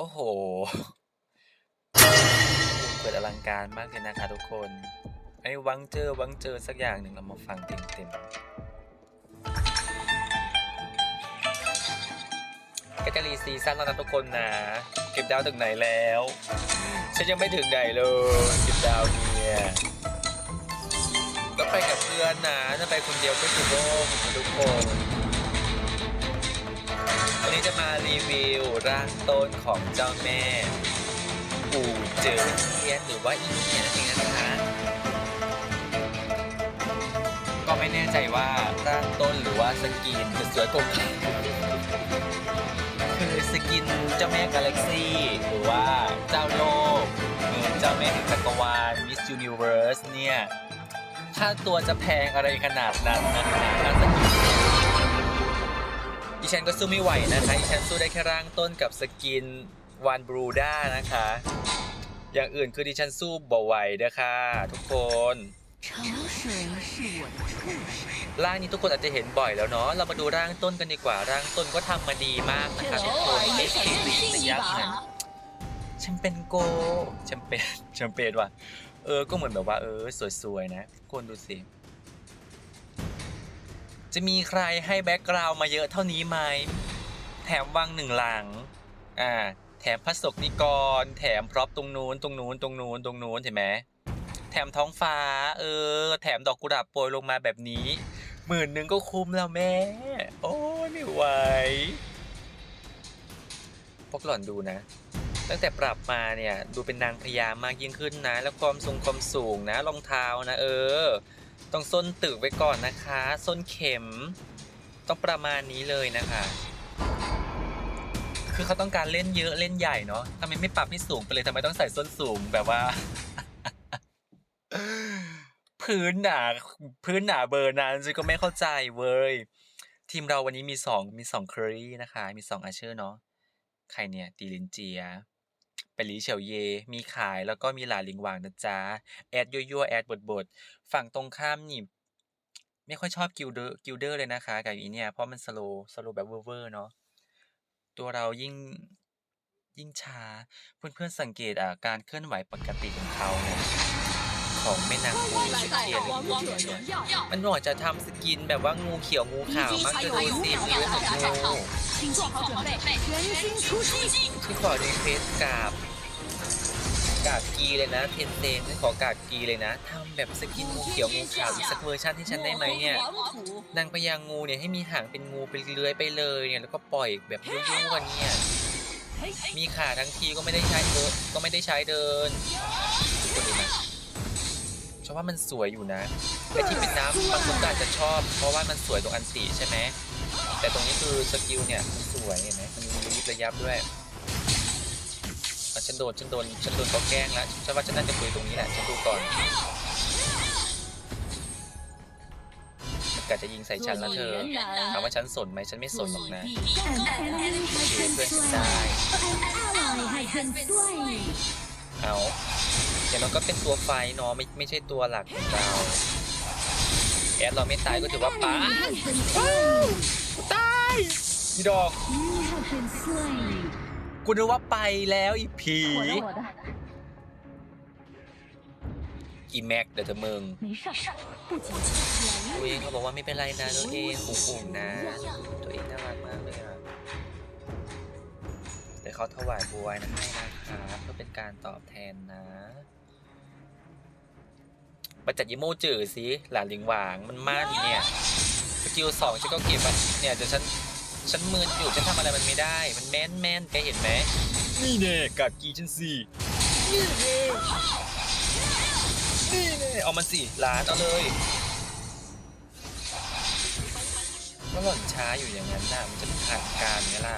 โอ้โหเปิดอลังการมากเลยนะคะทุกคนไอ้วังเจอวังเจอสักอย่างหนึ่งเรามาฟังเต็มๆแกจะรีซีซั่นแล้วนะทุกคนนะ เก็บดาวถึงไหนแล้ว ฉันยังไม่ถึงไหนเลยเก็บดาวเนี่ยก็ไปกับเพื่อนนะถ้าไปคนเดียวก็คือโล่งนะทุกคน วันนี้จะมารีวิวร่างต้นของเจ้าแม่อู่เจอเทียนหรือว่าอีเทียนนั่นเองนะคะ ก็ไม่แน่ใจว่าร่างต้นหรือว่าสกินจะสวยกว่ากันคือสกินเจ้าแม่กาแล็กซี่หรือว่าเจ้าโลกหรือเจ้าแม่แห่งจักรวาลมิส s u นิเวิร์สเนี่ยค่าตัวจะแพงอะไรขนาดนั้นนะคะสกินดิ ฉันก็สู้ไม่ไหวนะคะอีฉันสู้ได้แค่ร่างต้นกับสกินวานบรูด้านะคะ อย่างอื่นคือดิฉันสู้บ่ไหวนะคะทุกคนร่างนี้ทุกคนอาจจะเห็นบ่อยแล้วเนาะ เรามาดูร่างต้นกันดีกว่า ร่างต้นก็ทำมาดีมากนะคะทุกคนไม่เยากษ์นะแชเป็นโกฉันเป็นฉันเป็นว่ะ เออ ก็เหมือนแบบว่าเออ สวยๆนะ ทุกคนดูสิ จะมีใครให้แบ็กกราวมาเยอะเท่านี้ไหม แถมวังหนึ่งหลัง อ่า แถมพระศกนิกร แถมพร็อพตรงนู้นตรงนู้นตรงนู้นตรงนู้นเห็นไหมแถมท้องฟ้า เออ แถมดอกกุหลาบโปรยลงมาแบบนี้หมื่นหนึ่งก็คุ้มแล้วแม่ โอ้ยไม่ไหวพวกหล่อนดูนะ ตั้งแต่ปรับมาเนี่ย ดูเป็นนางพญามากยิ่งขึ้นนะ แล้วความทรงความสูงนะรองเท้านะ เออ ต้องส้นตึกไว้ก่อนนะคะ ส้นเข็ม ต้องประมาณนี้เลยนะคะ คือเขาต้องการเล่นเยอะเล่นใหญ่เนาะทำไมไม่ปรับให้สูงไปเลยทำไมต้องใส่ส้นสูงแบบว่า พื้นหนาพื้นหนาเบอร์นั้นฉันก็ไม่เข้าใจเว้ยทีมเราวันนี้มีสองมีสองเคอรี่นะคะ มีสองอาเชอร์เนาะใครเนี่ยตีลินเจีย ไปหลีเฉียวเย มีขายแล้วก็มีหลาลิงหวางนะจ๊ะ แอดยั่วๆแอดบดบดๆ ฝั่งตรงข้ามนี่ไม่ค่อยชอบกิลเดอร์กิลเดอร์เลยนะคะกับอีเนี่ย เพราะมันสโลสโลแบบเวอร์ๆเนาะตัวเรายิ่งยิ่งช้า เพื่อนๆสังเกตอะการเคลื่อนไหวปกติของเขาเนี่ยของแม่นางงูชุดเทียนหรืองูเทียนเนี่ยมันหน่อยจะทำสกินแบบว่างูเขียวงูขาวมากจะดูสิมีเรื่องของงู 请做好准备，全军出击！ ที่ขอรีเควสกราบกราบกีเลยนะเทนเซนขอกราบกีเลยนะทำแบบสกินงูเขียวงูขาวอีกสักเวอร์ชันที่ฉันได้ไหมเนี่ย 黄土， นางพญางูเนี่ยให้มีหางเป็นงูไปเลื้อยไปเลยเนี่ยแล้วก็ปล่อยแบบยั่วๆเนี่ยมีขาทั้งทีก็ไม่ได้ใช้เดินก็ไม่ได้ใช้เดินทุกคนดูนะชอบว่ามันสวยอยู่นะไอ้ที่เป็นน้ำบางคนก็อาจจะชอบ เพราะว่ามันสวยตรงอันติใช่ไหม แต่ตรงนี้คือสกิลเนี่ยมันสวยเห็นไหมมันมีระยิบระยับด้วยฉันโดนฉันโดนฉันโดนเขาแกล้งแล้วฉันว่าฉันน่าจะคุยตรงนี้แหละฉันดูก่อนมันกะจะยิงใส่ฉันแล้วเธอถามว่าฉันสนไหมฉันไม่สนหรอกนะช่วยเพื่อนฉันได้ An ally has been slain. เอาอย่างน้อยก็เป็นตัวไฟเนาะไม่ไม่ใช่ตัวหลักของเรา แอดเราไม่ตายก็ถือว่าป้าตายพี่ดอกกูนึกว่าไปแล้วอีผีอีแม็กเดี๋ยวเธอมึงตัวเองเขาบอกว่าไม่เป็นไรนะตัวเองหุ่มๆนะ ตัวเองน่ารักมากเลยอะแต่เขาถวายบัวนะให้นะครับเพื่อเป็นการตอบแทนนะ มาจัดยิโมจือสิหลานลิงหวางมันมั่นเนี่ยสกิลสองฉันก็เก็บอะเนี่ยเดี๋ยวฉันฉันมืนอยู่ฉันทำอะไรมันไม่ได้ มันแมนแมนแกเห็นไหมนี่เน่กัดกีฉันสินี่เน่นี่เน่เอามันสิหลานเอาเลยก็หล่นช้าอยู่อย่างนั้นน่ะมันจะขาดการไงล่ะ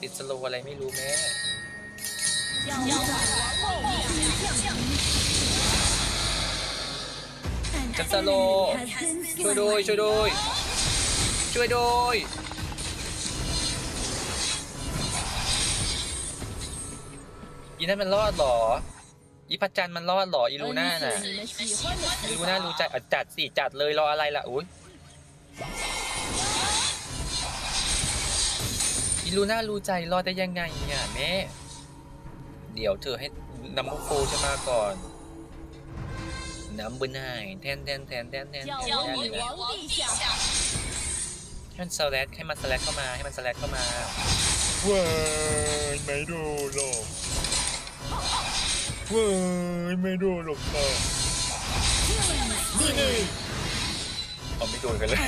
ติดสโลอะไรไม่รู้แม่ จะสโลว์ ช่วยด้วยช่วยด้วยช่วยด้วยอีนั่นมันรอดเหรอ อีพัชจันทร์มันรอดเหรอ อีลูน่าน่ะ 你们喜欢的 อีลูน่ารู้ใจอ่ะจัดสิจัดเลยรออะไรล่ะ อุ้ยอี อีลูน่ารู้ใจรอดได้ยังไงอ่ะแม่ เดี๋ยวเธอให้นัมเบอร์โฟฉันมาก่อนนัมเบอน์ทนแทนแทนแทนแทนแทนแทนวแทนสแลดให้มันสแลดเข้ามาให้มันสแลดเข้ามาว้ายไม่ดนหรอกว้ายไม่ดูหรอกค่ะนี่นี่เอาไม่โดนกันเลย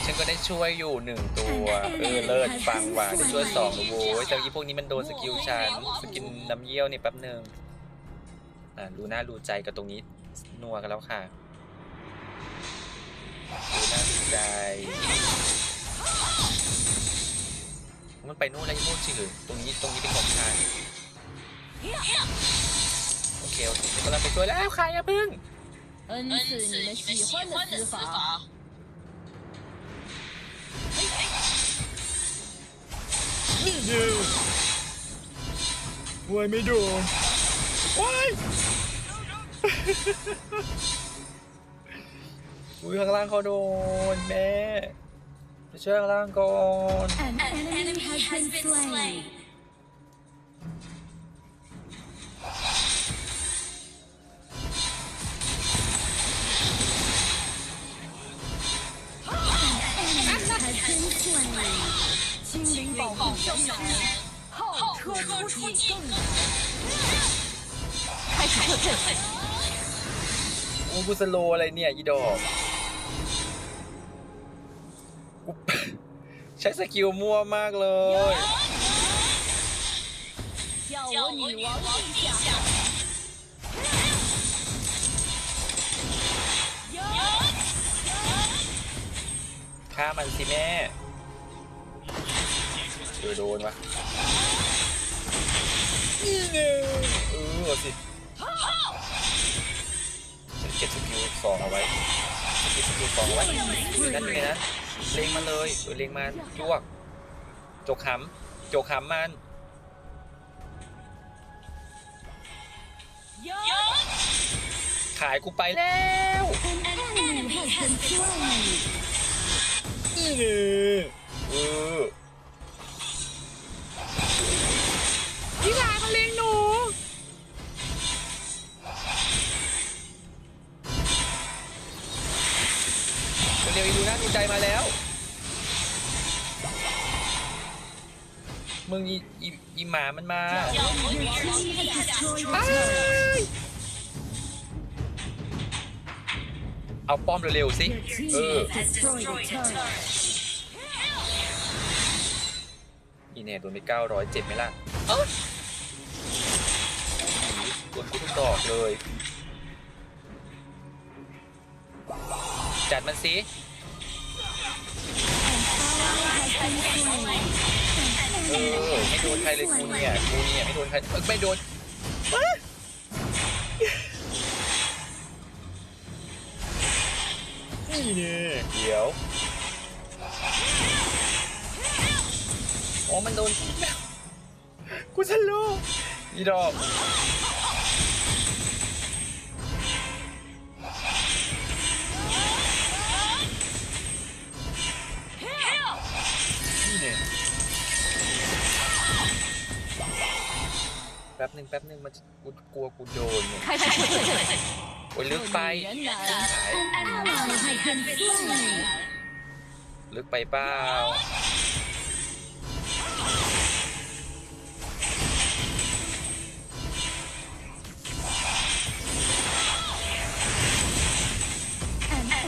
An enemy has been slain. Shut down. ฉันก็ได้ช่วยอยู่หนึ่งตัว เออ เลิศฟังว่ะได้ช่วยสองแล้วโว้ยแต่อีพวกนี้มันโดนสกิลฉันสกินน้ำเยี่ยวนี่แป๊บหนึ่งอ่าดูหน้าดูใจกับตรงนี้นัวกันแล้วค่ะดูหน้าดูใจ มันไปนู่นแล้วยังมุ่นสิหรือตรงนี้ตรงนี้เป็นของฉันโอเคโอเคกำลังไปช่วยแล้วใครอะพึ่ง 恩赐你们喜欢的死法。 นี่เดียววยไม่โดนวายอุ้ยข้างล่างเขาโดนแม่ไปช่วยข้างล่างก่อน An enemy has been slain. 出镜更开始特阵。 โอ้กูสโลว์อะไรเนี่ย อีดอกกู ใช้สกิลมั่วมากเลย 叫我女王陛下。 ฆ่ามันสิแม่เออโดนวะนี่ เออสิฉันเก็บสกิลสองเอาไว้เก็บสกิลสองเอาไว้นั่นไงนะเล็งมันเลยเออเล็งมันจ้วกจกหำจกหำมันขายกูไปแล้วนี่เออ ใจมาแล้ว มึงอีอีอีหมามันมา เอาป้อมเร็วๆสิ เออ อีเนี่ยโดนไปเก้าร้อยเจ็บไหมล่ะเอ้าโดนกูทุกดอกเลย จัดมันสิ เออไม่โดนใครเลยกูเนี่ยกูเนี่ยไม่โดนใครเออไม่โดนนี่เนี่ยเดี๋ยวอ๋อมันโดนกูจะรู้อีดอก เนี่ยแป๊บหนึ่งแป๊บหนึ่งมันจะกูกลัวกูโดนเนี่ย 开始特阵。 โอ้ยลึกไป 女人难， หาย ally has been slain. ลึกไปเปล่า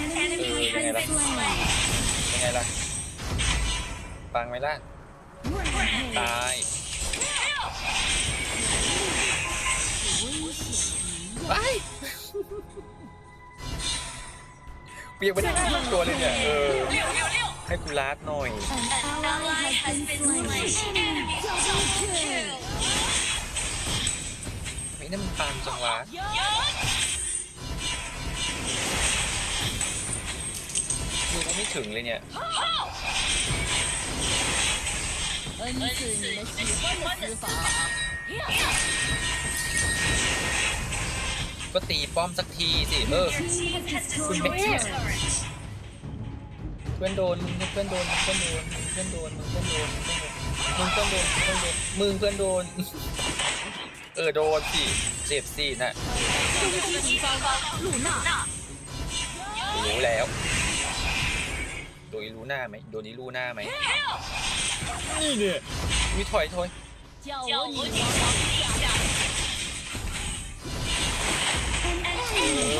An enemy has been slain. เป็นไงล่ะ ฟังไหมล่ะ Rampage. ตาย ไปเปียกไปได้ทุกตัวเลยเนี่ยเออให้กูลาดหน่อย An ally has been slain. Double kill. ไม่นั่นมันปานจังวะดูก็ไม่ถึงเลยเนี่ย 恩是你们喜欢的死法。ก็ตีป้อมสักทีสิเออ คุณแม่เพื่อนโดนมึงเพื่อนโดนมึงเพื่อนโดนมึงเพื่อนโดนมึงเพื่อนโดนมึงเพื่อนโดนมึงเพื่อนโดนเออโดนสิเจ็บสิน่ะรู้แล้ว โดนรู้หน้าไหมโดนนี้รู้หน้าไหมนี่เนี่ยมีถอยถอยเ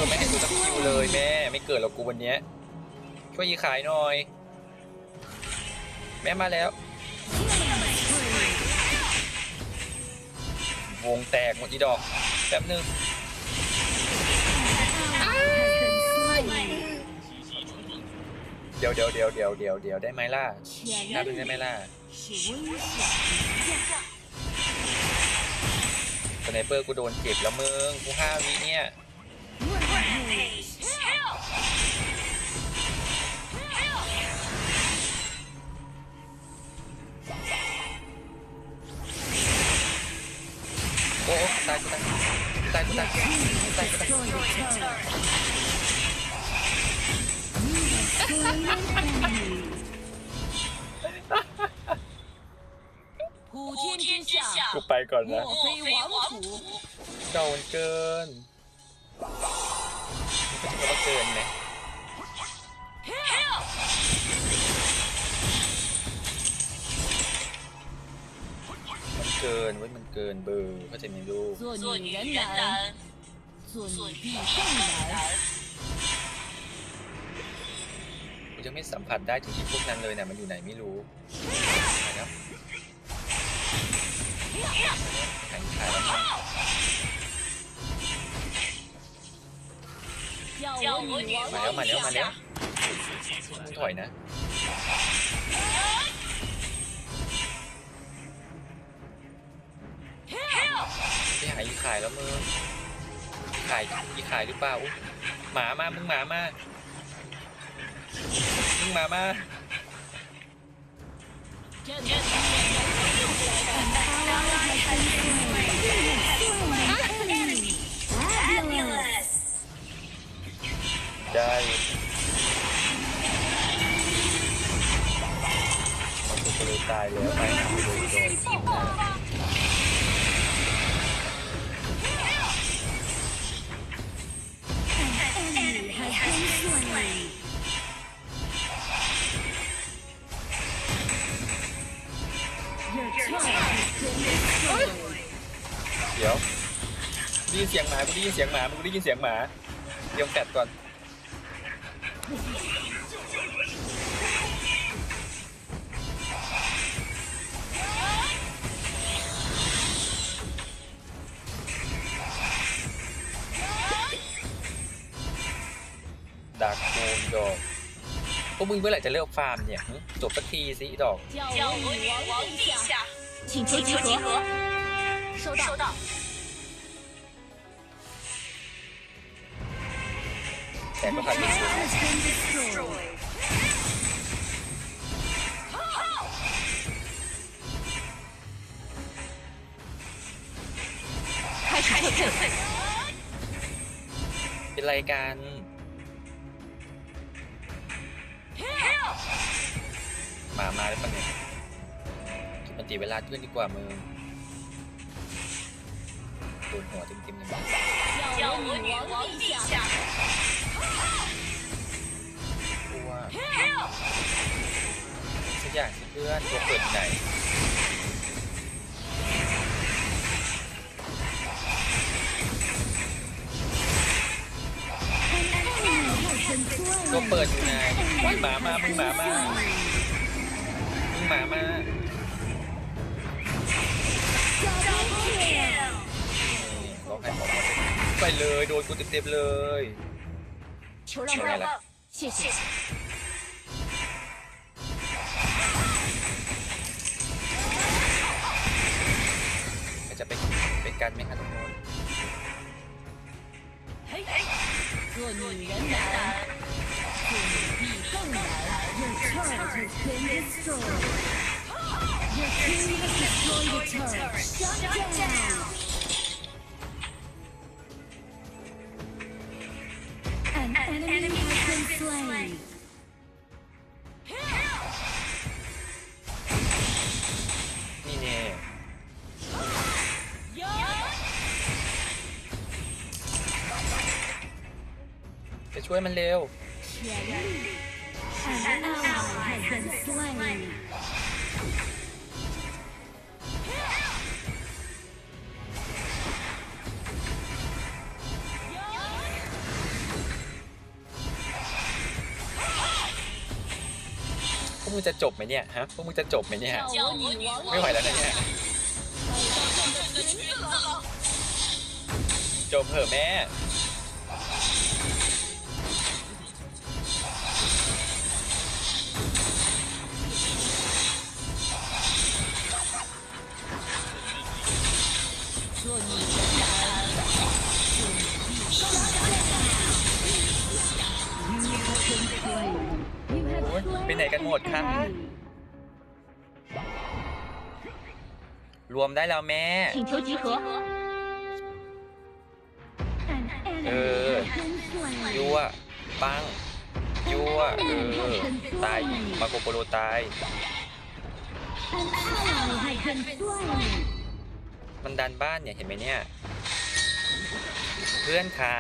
ไม่ให้กูสักคิวเลยแม่ไม่เกิดหรอกกูวันนี้ช่วยยีขายหน่อย แม่มาแล้ว วงแตกหมดอีดอกแป๊บหนึ่ง เดี๋ยวเดี๋ยวเดี๋ยวเดี๋ยวเดี๋ยวเดี๋ยวได้ไหมล่ะนับหนึ่ได้ไหมล่ะสไนเปอร์กูโดนเจ็บแล้วมึงกูห้าวิเนี่ยโอ้ตายกูตายตายกูตายตายกูตาย 普天之下， กูไปก่อนนะ 莫非王土。 เก่ามันเกินมันก็จะว่าเกินไหมมันเกินเว้ยมันเกินเบอร์เข้าใจไหมลูก 做女人难，做女帝更难。 กู ยังไม่สัมผัสได้ที่พวกนั้นเลยเนี่ยมันอยู่ไหนไม่รู้นะแล้วหายขายแล้วมาแล้วมาแล้วมาแล้วถอยนะไปหาอีขายแล้วมึงขายอีขายหรือเปล่าหมามามึงหมามา nhưng mà ma Trời tài liệu này An enemy has. เลยตายแล้วไปหาไปเลยโดนเดี๋ยวได้ยินเสียงหมากูได้ยินเสียงหมามึงได้ยินเสียงหมาเตรียมแฟดก่อน ดาร์กโคนดอกพวกมึงเมื่อไหร่จะเลิกฟาร์มเนี่ยหึจบสักทีสิอีดอก 叫我女王陛下， 请求集合。收到。收到。开始撤退。เป็นรายการหมามาได้ปะเนี่ย มัตีเวลาเพื่อนดีกว่ามือตูนหัวติ่มๆในบ้านกลัวสักอย่างสิเพื่อนตัวเปิดไหนตัวเปิดอยู่ไหนมึงหมามามึงหมามามึงหมามา ไปเลย โดนกูเต็มๆเลย 求让步，谢谢。 จะไปไปกันไหมคะทุกคน 做女人难，做女帝更难。Your turret has been destroyed. Your king has destroyed the turret. Shut down. วยมันเร็วพวกมึงจะจบไหมเนี่ยฮะพวกมึงจะจบไหมเนี่ยไม่ไหวแล้วนะเนี่ยจบเถอะแม่ ไปไหนกันหมดคะ รวมได้แล้วแม่ 请求集合。 เออ ยั่ว ปัง ยั่ว เออ ตาย มาโกโปโลตาย มันดันบ้านเนี่ย เห็นไหมเนี่ย เพื่อนขา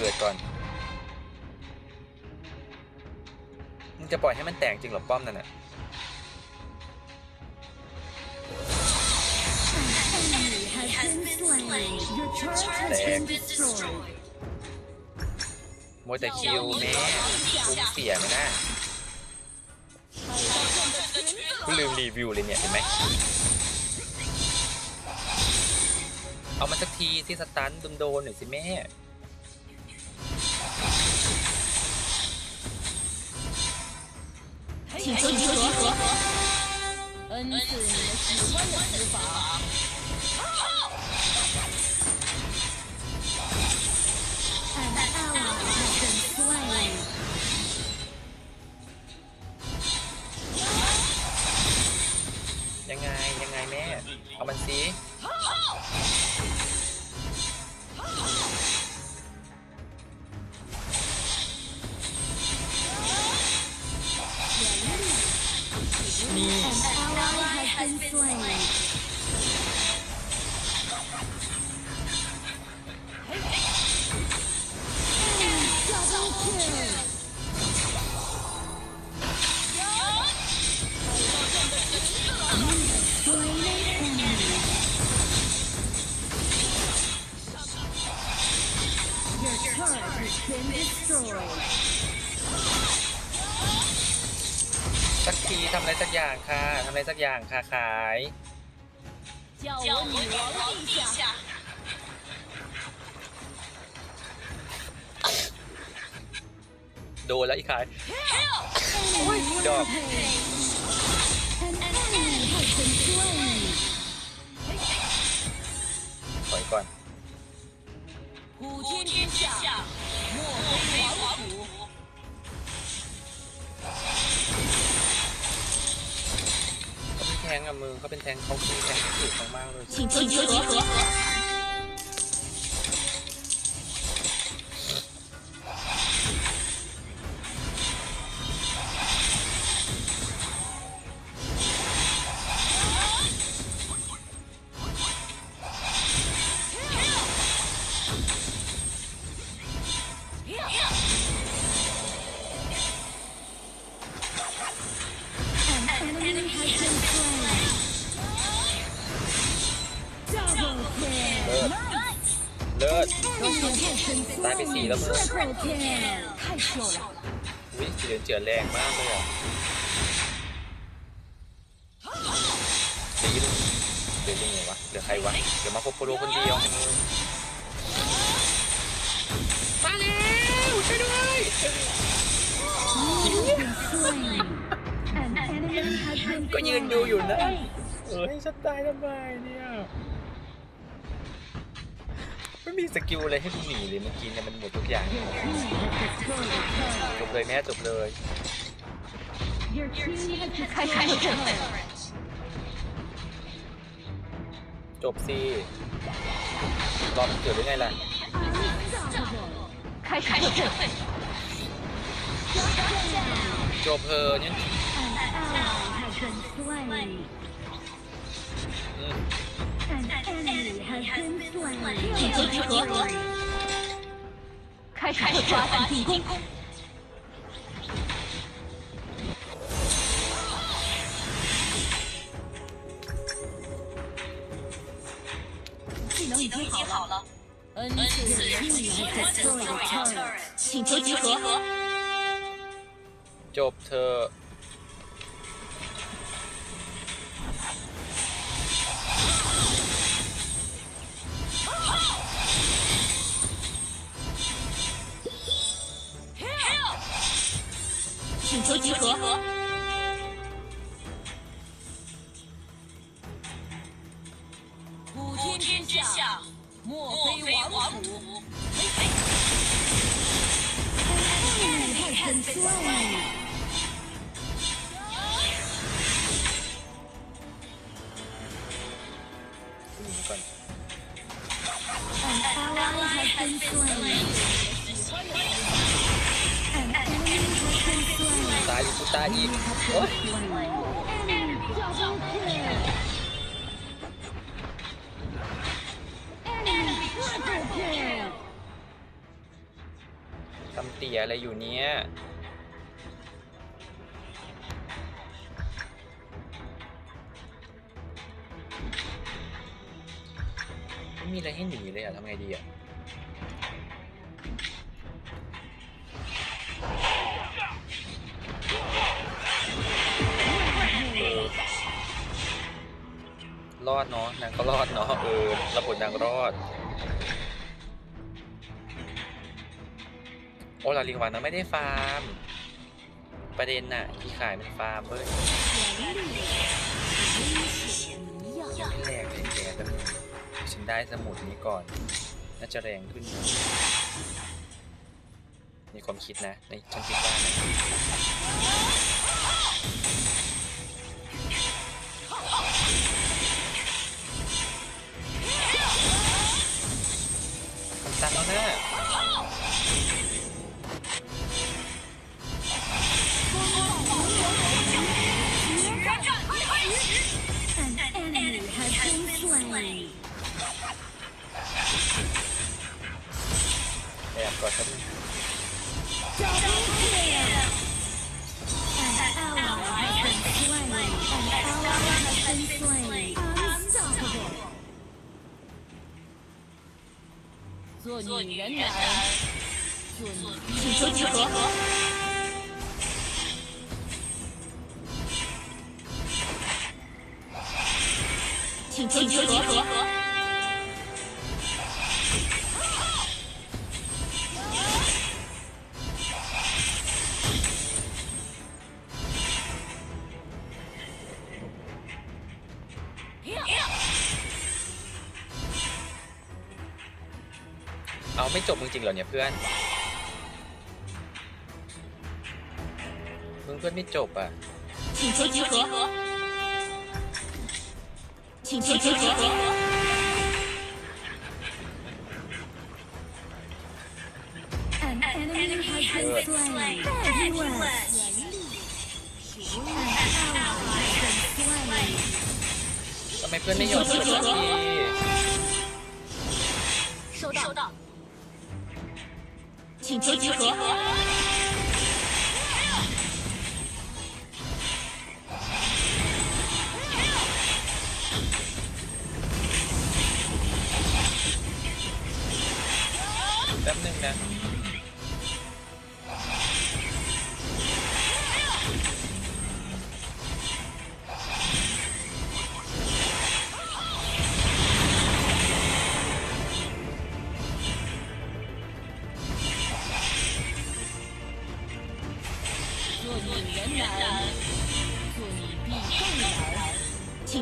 เกิดก่อน มึงจะปล่อยให้มันแตกจริงเหรอป้อมนั่นน่ะโมวแต่คิวแม่คุ้มเสียไหมนะกูลืมรีวิวเลยเนี่ยเห็นไหม เอามาสักทีที่สตันโดนๆหน่อยสิแม่ 请求集合。恩赐你们喜欢的死法。An ally has been slain. ยังไง ยังไงแม่ เอามันสิ อะไรสักอย่างค่ะทำอะไรสักอย่างค่ะขาย 叫我女王陛下。 โดนแล้วอีกขาย ดอก An enemy has been slain. ถอยก่อน 普天之下，莫非王土。 งอะมึงเขาเป็นแทงเขาคือแทงที่ถูกมากๆเลย 请求集合。 แรงมากเลยอะเดี๋ยวยิงเดี๋ยวยิงไงวะเดี๋ยวใครวะเดี๋ยวมาโคโปโรคนเดียว มาแล้วช่วยด้วย An enemy has been ก็ยืนดูอยู่นะเออให้ฉันตายทำไมเนี่ย ไม่มีสกิลอะไรให้มึงหนีเลยเมื่อกี้เนี่ยมันหมดทุกอย่างจบเลยแม่จบเลยใครๆจะจบสิรอมันเกิดได้ไงล่ะใครๆจะจบเพอเนี่ยอืม has been slain. 请求集合，开始抓反进攻。技能已经好了，恩赐 team has destroyed a turret. 请求集合， จบเธอ 求集合。普天之下，莫非王土？很脆。ายอีกตาอีกโอ๊ยทำเตี๋ยอะไรอยู่เนี้ยไม่มีอะไรให้หนีเลยอะทำไงดีอะ โอ้เราลิงวานนะไม่ได้ฟาร์ม ประเด็นน่ะที่ขายมันฟาร์มเว้ยแรงแรงแรงฉันได้สมุดนี้ก่อน น่าจะแรงขึ้น มีความคิดนะในฉันคิดว่านะตันแล้วนะ đẹp rồi thật Unstoppable. จบมึงจริงเหรอเนี่ยเพื่อนมึงเพื่อนไม่จบอ่ะ 请求集合，请求集合， An enemy has been slain. Fabulous. An ally has been slain. ทำไมเพื่อนไม่ยอมจบสักที 收到， 请求集合， แป๊บนึงนะ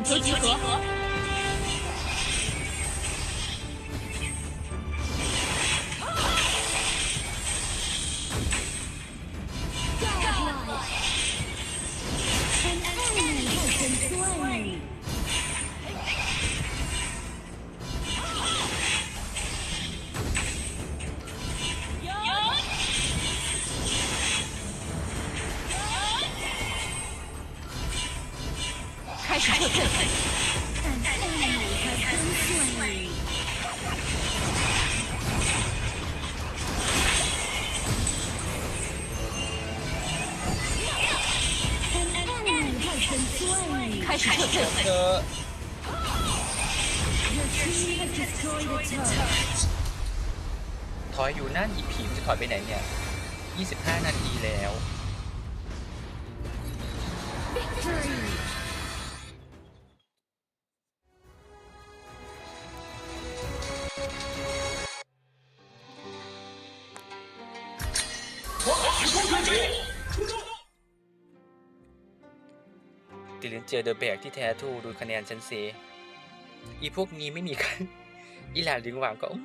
求集合， ถอยอยู่นั่นอีผีมจะถอยไปไหนเนี่ย 25 นาทีแล้ว Victory! อเดอะแบกที่แท้ทูดูคะแนนฉันเซอีพวกนี้ไม่มีใครอีหลานลิงหวังก็อื